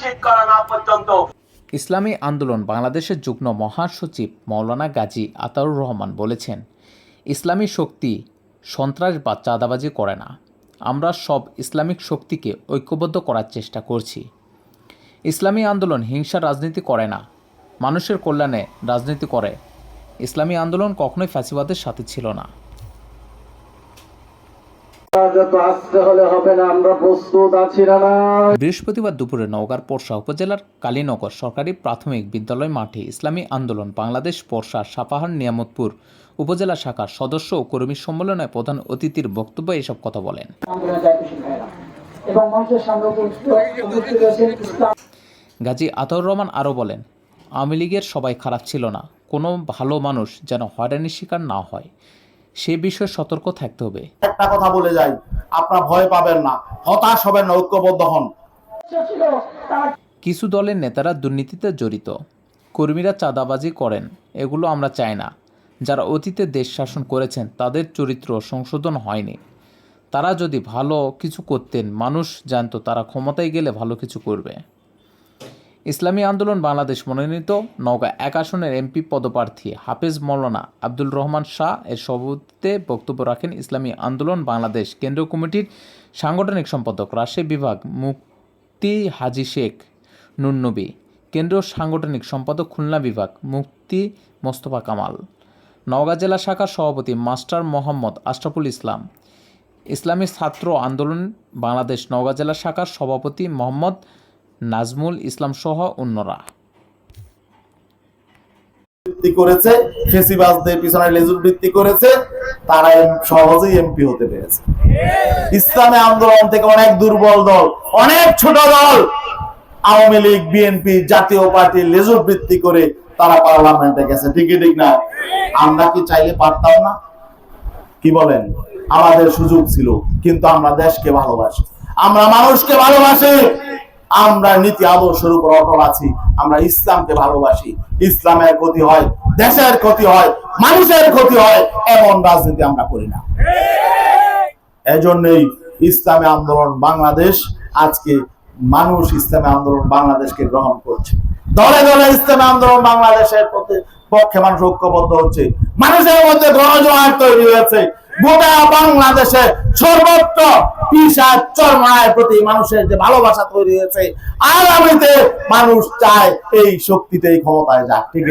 করা না পর্যন্ত। ইসলামী আন্দোলন বাংলাদেশের যুগ্ম মহাসচিব মৌলানা গাজী আতাউর রহমান বলেছেন, ইসলামী শক্তি সন্ত্রাস বা চাঁদাবাজি করে না। আমরা সব ইসলামিক শক্তিকে ঐক্যবদ্ধ করার চেষ্টা করছি। ইসলামী আন্দোলন হিংসা রাজনীতি করে না। মানুষের কল্যাণে রাজনীতি করে। ইসলামী আন্দোলন কখনোই ফ্যাসিবাদের সাথে ছিল না যত আসতে হলে হবে না আমরা প্রস্তুত আছি না নাই বৃহস্পতিবার দুপুরে নওগাঁর পোরশা উপজেলার কালীনগর সরকারি প্রাথমিক বিদ্যালয় মাঠে ইসলামী আন্দোলন, বাংলাদেশ পোরশা সাপাহার নিয়ামতপুর উপজেলা শাখার সদস্য ও কর্মী সম্মেলনে প্রধান অতিথির বক্তব্যে এসব কথা বলেন। গাজী আতাউর রহমান আরও বলেন, আওয়ামী লীগের সবাই খারাপ ছিল না। কোনো ভালো মানুষ যেন হয়রানির শিকার না হয়। সে বিষয়ে সতর্ক থাকতে হবে। একটা কথা বলে যাই আপনারা ভয় পাবেন না হতাশ হবেন না ঐক্যবদ্ধ হন। কিছু দলের নেতারা দুর্নীতিতে জড়িত। কর্মীরা চাঁদাবাজি করেন এগুলো আমরা চাই না। যারা অতীতে দেশ শাসন করেছেন তাদের চরিত্র সংশোধন হয়নি। তারা যদি ভালো কিছু করতেন মানুষ জানতো তারা ক্ষমতায় গেলে ভালো কিছু করবে। ইসলামী আন্দোলন বাংলাদেশ মনোনীত নওগাঁ এক আসনের এমপি পদপ্রার্থী হাফেজ মৌলানা আব্দুল রহমান শাহ এর সভাপতিত্বে বক্তব্য রাখেন ইসলামী আন্দোলন বাংলাদেশ কেন্দ্রীয় কমিটির সাংগঠনিক সম্পাদক রাজশাহী বিভাগ মুক্তি হাজি শেখ নুন্নবী কেন্দ্রীয় সাংগঠনিক সম্পাদক খুলনা বিভাগ মুক্তি মোস্তফা কামাল, নওগাঁ জেলা শাখার সভাপতি মাস্টার মোহাম্মদ আশরাফুল ইসলাম, ইসলামী ছাত্র আন্দোলন বাংলাদেশ নওগাঁ জেলা শাখার সভাপতি মোহাম্মদ নাজমুল ইসলাম সহ অন্যরা। পিছনে লেজুর করেছে তারা সহজেই এমপি হতে পেরেছে। আন্দোলন থেকে অনেক দুর্বল দল, অনেক ছোট দল, আওয়ামী লীগ বিএনপি জাতীয় পার্টি লেজুর করে তারা পার্লামেন্টে গেছে। ঠিকই ঠিক না? আমরা কি চাইলে পারতাম না? কি বলেন? আমাদের সুযোগ ছিল, কিন্তু আমরা দেশকে ভালোবাসি। আমরা মানুষকে ভালোবাসি। আমরা নীতি আদর্শের উপর অটল আছি, আমরা ইসলামকে ভালোবাসি। ইসলামের ক্ষতি হয়, দেশের ক্ষতি হয়, মানুষের ক্ষতি হয়, এমন রাজনীতি আমরা করি না। এজন্যই ইসলামী আন্দোলন বাংলাদেশ আজকে মানুষ ইসলামী আন্দোলন বাংলাদেশকে গ্রহণ করছে। দলে দলে ইসলামী আন্দোলন বাংলাদেশের পক্ষে মানুষ ঐক্যবদ্ধ হচ্ছে। মানুষের মধ্যে গণজোয়ার তৈরি হয়েছে। গোটা বাংলাদেশে সর্বত্র পিসার চরমায়ের প্রতি মানুষের যে ভালোবাসা তৈরি হয়েছে, আগামীতে মানুষ চায় এই শক্তিতে এই ক্ষমতায় যাক, ঠিক